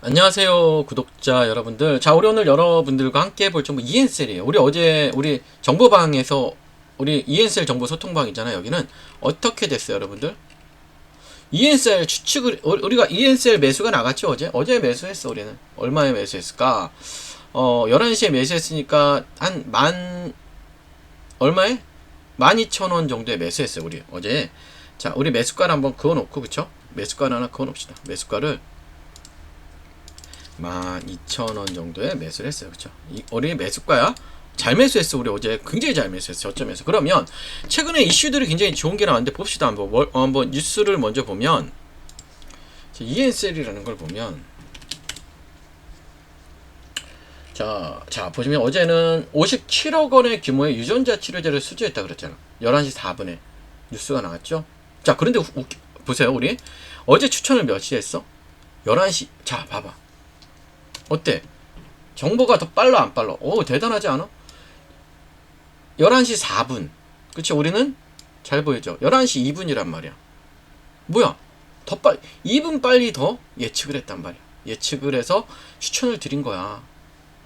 안녕하세요 구독자 여러분들. 자 우리 오늘 여러분들과 함께 볼 정보 ENCL이에요. 우리 어제 우리 정보방에서 우리 ENCL 정보 소통방 있잖아요 여기는. 어떻게 됐어요 여러분들? ENCL 추측을 우- 우리가 ENCL 매수가 나갔죠 어제? 어제 매수했어 우리는. 얼마에 매수했을까? 어 11시에 매수했으니까 한 만 얼마에? 12,000원 정도에 매수했어요 우리 어제. 자 우리 매수가를 한번 그어놓고 그쵸? 매수가를 하나 그어놓읍시다. 매수가를 12,000원 정도에 매수를 했어요. 그쵸? 이, 우리 매수가야? 잘 매수했어. 우리 어제 굉장히 잘 매수했어. 저점에서. 그러면 최근에 이슈들이 굉장히 좋은 게 나왔는데 봅시다. 한번, 월- 어, 한번 뉴스를 먼저 보면 ENCL이라는 걸 보면 자, 자, 보시면 어제는 57억 원의 규모의 유전자 치료제를 수주했다 그랬잖아. 11시 4분에 뉴스가 나왔죠. 자, 그런데 우- 웃기- 보세요, 우리. 어제 추천을 몇 시에 했어? 11시. 자, 봐봐. 어때? 정보가 더 빨라 안 빨라? 오 대단하지 않아? 11시 4분 그치 우리는 잘 보이죠 11시 2분이란 말이야 뭐야 더 빨리 2분 빨리 더 예측을 했단 말이야 예측을 해서 추천을 드린 거야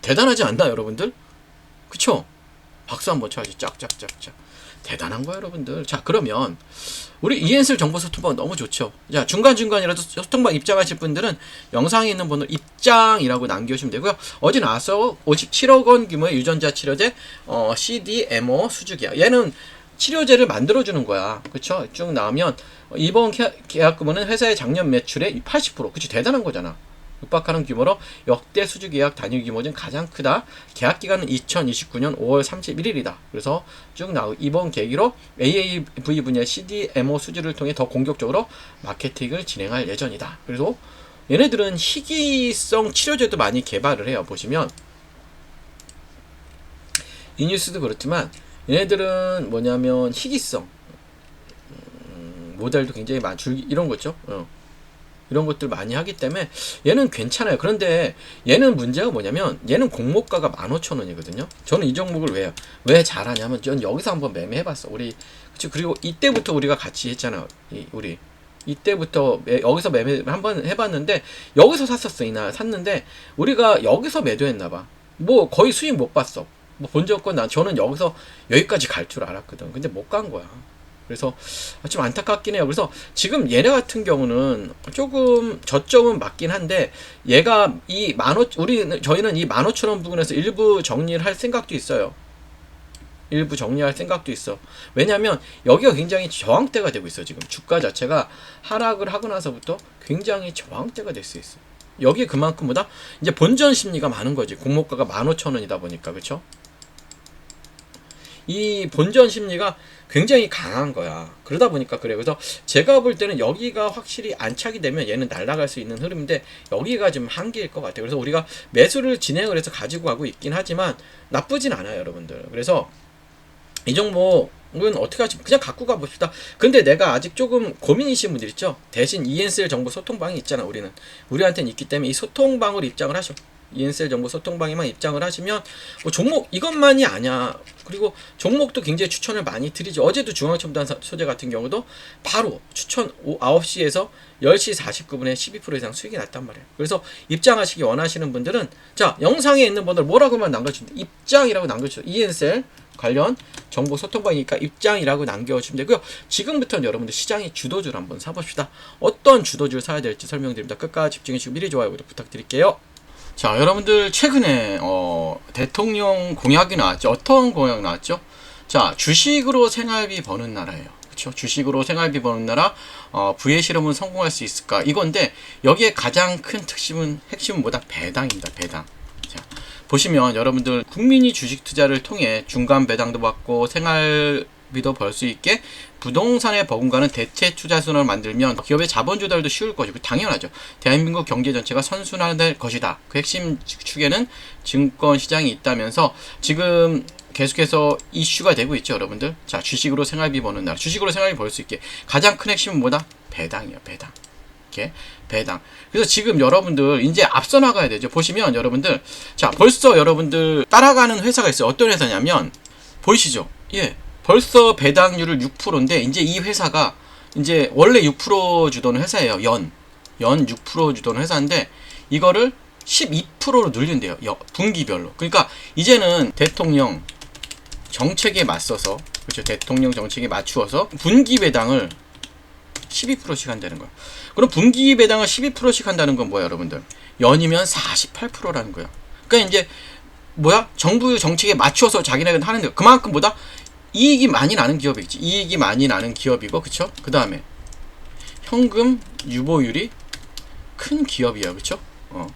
대단하지 않나 여러분들? 그쵸? 박수 한번 쳐야지 짝짝짝짝 대단한 거야 여러분들. 자 그러면 우리 ENSL 정보 소통방 너무 좋죠. 자 중간중간이라도 소통방 입장하실 분들은 영상에 있는 번호 입장이라고 남겨주시면 되고요. 어제 나와서 57억 원 규모의 유전자 치료제 어, CDMO 수주기야. 얘는 치료제를 만들어주는 거야. 그쵸? 쭉 나오면 이번 계약, 계약금은 회사의 작년 매출의 80% 그치? 대단한 거잖아 육박하는 규모로 역대 수주 계약 단위 규모 중 가장 크다. 계약 기간은 2029년 5월 31일이다. 그래서 쭉 나오 이번 계기로 AAV 분야 CDMO 수주를 통해 더 공격적으로 마케팅을 진행할 예정이다. 그래서 얘네들은 희귀성 치료제도 많이 개발을 해요. 보시면 이 뉴스도 그렇지만 얘네들은 뭐냐면 희귀성 음, 모델도 굉장히 많 줄 이런 거죠. 어. 이런 것들 많이 하기 때문에 얘는 괜찮아요. 그런데 얘는 문제가 뭐냐면 얘는 공모가가 15,000원이거든요. 저는 이 종목을 왜, 왜 잘하냐면 전 여기서 한번 매매해 봤어. 우리 그치 그리고 이때부터 우리가 같이 했잖아요. 이, 우리 이때부터 매- 여기서 매매 한번 해 봤는데 여기서 샀었어 이날 샀는데 우리가 여기서 매도했나 봐. 뭐 거의 수익 못 봤어. 뭐 본 적 없고 난 저는 여기서 여기까지 갈 줄 알았거든. 근데 못 간 거야. 그래서 좀 안타깝긴 해요. 그래서 지금 얘네 같은 경우는 조금 저점은 맞긴 한데 얘가 이 만오 우리 저희는 이 만오천 원 부분에서 일부 정리를 할 생각도 있어요. 일부 정리할 생각도 있어. 왜냐하면 여기가 굉장히 저항대가 되고 있어 지금 주가 자체가 하락을 하고 나서부터 굉장히 저항대가 될 수 있어. 여기 그만큼보다 이제 본전 심리가 많은 거지. 공모가가 15,000원이다 보니까 그렇죠? 이 본전 심리가 굉장히 강한 거야. 그러다 보니까 그래. 그래서 제가 볼 때는 여기가 확실히 안착이 되면 얘는 날아갈 수 있는 흐름인데 여기가 좀 한계일 것 같아요. 그래서 우리가 매수를 진행을 해서 가지고 가고 있긴 하지만 나쁘진 않아요, 여러분들. 그래서 이 종목은 어떻게 하지? 그냥 갖고 가봅시다. 근데 내가 아직 조금 고민이신 분들 있죠? 대신 ENSL 정보 소통방이 있잖아, 우리는. 우리한테는 있기 때문에 이 소통방으로 입장을 하셔. ENSL 정보 소통방에만 입장을 하시면 뭐 종목 이것만이 아니야. 그리고 종목도 굉장히 추천을 많이 드리죠. 어제도 중앙첨단 사- 소재 같은 경우도 바로 추천 9시에서 10시 49분에 12% 이상 수익이 났단 말이에요. 그래서 입장하시기 원하시는 분들은 자 영상에 있는 번호를 뭐라고만 남겨주면 입장이라고 남겨주세요. ENSL 관련 정보 소통방이니까 입장이라고 남겨주시면 되고요. 지금부터는 여러분들 시장의 주도주를 한번 사봅시다. 어떤 주도주를 사야 될지 설명드립니다. 끝까지 집중해주시고 미리 좋아요 구독 부탁드릴게요. 자, 여러분들 최근에 어, 대통령 공약이 나왔죠. 어떤 공약 나왔죠? 자, 주식으로 생활비 버는 나라예요. 그렇죠? 주식으로 생활비 버는 나라, 어, 부의 실험은 성공할 수 있을까? 이건데 여기에 가장 큰 특심은 핵심은 뭐다? 배당입니다. 배당. 자, 보시면 여러분들 국민이 주식 투자를 통해 중간 배당도 받고 생활 비도 벌 수 있게 부동산에 버금가는 대체 투자 수단을 만들면 기업의 자본 조달도 쉬울 것이고 당연하죠. 대한민국 경제 전체가 선순환될 것이다. 그 핵심 축에는 증권 시장이 있다면서 지금 계속해서 이슈가 되고 있죠, 여러분들. 자, 주식으로 생활비 버는 나라. 주식으로 생활비 벌 수 있게 가장 큰 핵심은 뭐다? 배당이요, 배당. 이렇게 배당. 그래서 지금 여러분들 이제 앞서 나가야 되죠. 보시면 여러분들 자 벌써 여러분들 따라가는 회사가 있어요. 어떤 회사냐면 보이시죠? 예, 벌써 배당률을 6%인데 이제 이 회사가 이제 원래 6% 주던 회사예요. 연. 연 6% 주던 회사인데 이거를 12%로 늘린대요. 여- 분기별로. 그러니까 이제는 대통령 정책에 맞서서 그렇죠. 대통령 정책에 맞추어서 분기 배당을 12%씩 한다는 거예요. 그럼 분기 배당을 12%씩 한다는 건 뭐야, 여러분들? 연이면 48%라는 거예요. 그러니까 이제 뭐야? 정부 정책에 맞춰서 자기네가 하는 거. 그만큼 보다 이익이 많이 나는 기업이겠지. 이익이 많이 나는 기업이고, 그쵸? 그 다음에 현금 유보율이 큰 기업이야, 그쵸? 어.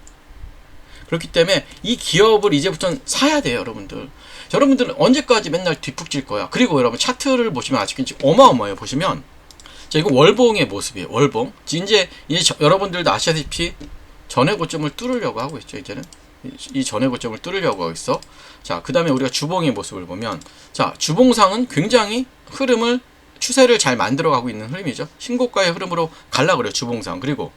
그렇기 때문에 이 기업을 이제부터는 사야 돼요, 여러분들. 자, 여러분들은 언제까지 맨날 뒷북질 거야? 그리고 여러분 차트를 보시면 아직은 지금 어마어마해요. 보시면 자 이거 월봉의 모습이에요. 월봉. 이제 이제 저- 여러분들도 아시다시피 전의 고점을 뚫으려고 하고 있죠. 이제는 이- 이 전의 고점을 뚫으려고 하고 있어. 자, 그 다음에 우리가 주봉의 모습을 보면 자 주봉상은 굉장히 흐름을 추세를 잘 만들어가고 있는 흐름이죠. 신고가의 흐름으로 갈라 그래요. 주봉상 그리고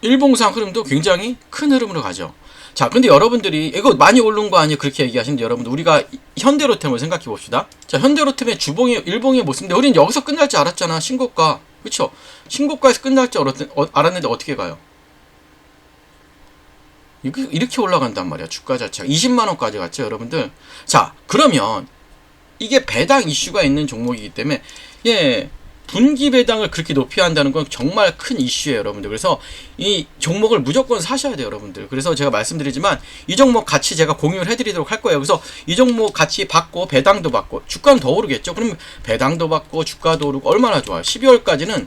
일봉상 흐름도 굉장히 큰 흐름으로 가죠. 자, 근데 여러분들이 이거 많이 오른 거 아니에요? 그렇게 얘기하시는데 여러분들 우리가 현대로템을 생각해 봅시다. 자, 현대로템의 주봉의 일봉의 모습인데 우리는 여기서 끝날 줄 알았잖아. 신고가. 그쵸? 신고가에서 끝날 줄 알았, 어, 알았는데 어떻게 가요? 이렇게, 올라간단 말이야. 주가 자체가 20만 원까지 갔죠, 여러분들. 자, 그러면 이게 배당 이슈가 있는 종목이기 때문에 예. 분기 배당을 그렇게 높이 한다는 건 정말 큰 이슈예요, 여러분들. 그래서 이 종목을 무조건 사셔야 돼요, 여러분들. 그래서 제가 말씀드리지만 이 종목 같이 제가 공유를 해드리도록 할 거예요. 그래서 이 종목 같이 받고 배당도 받고 주가는 더 오르겠죠. 그럼 배당도 받고 주가도 오르고 얼마나 좋아요. 12월까지는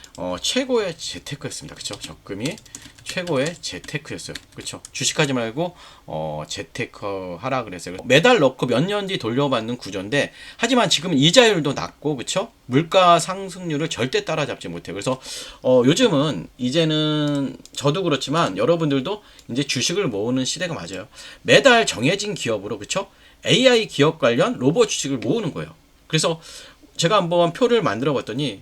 어, 최고의 재테크였습니다. 그쵸? 적금이 최고의 재테크였어요. 그쵸? 주식하지 말고 어, 재테크 하라 그랬어요. 매달 넣고 몇 년 뒤 돌려받는 구조인데 하지만 지금 이자율도 낮고 그쵸? 물가 상승률을 절대 따라잡지 못해요. 그래서 어, 요즘은 이제는 저도 그렇지만 여러분들도 이제 주식을 모으는 시대가 맞아요. 매달 정해진 기업으로 그쵸? AI 기업 관련 로봇 주식을 모으는 거예요. 그래서 제가 한번 표를 만들어 봤더니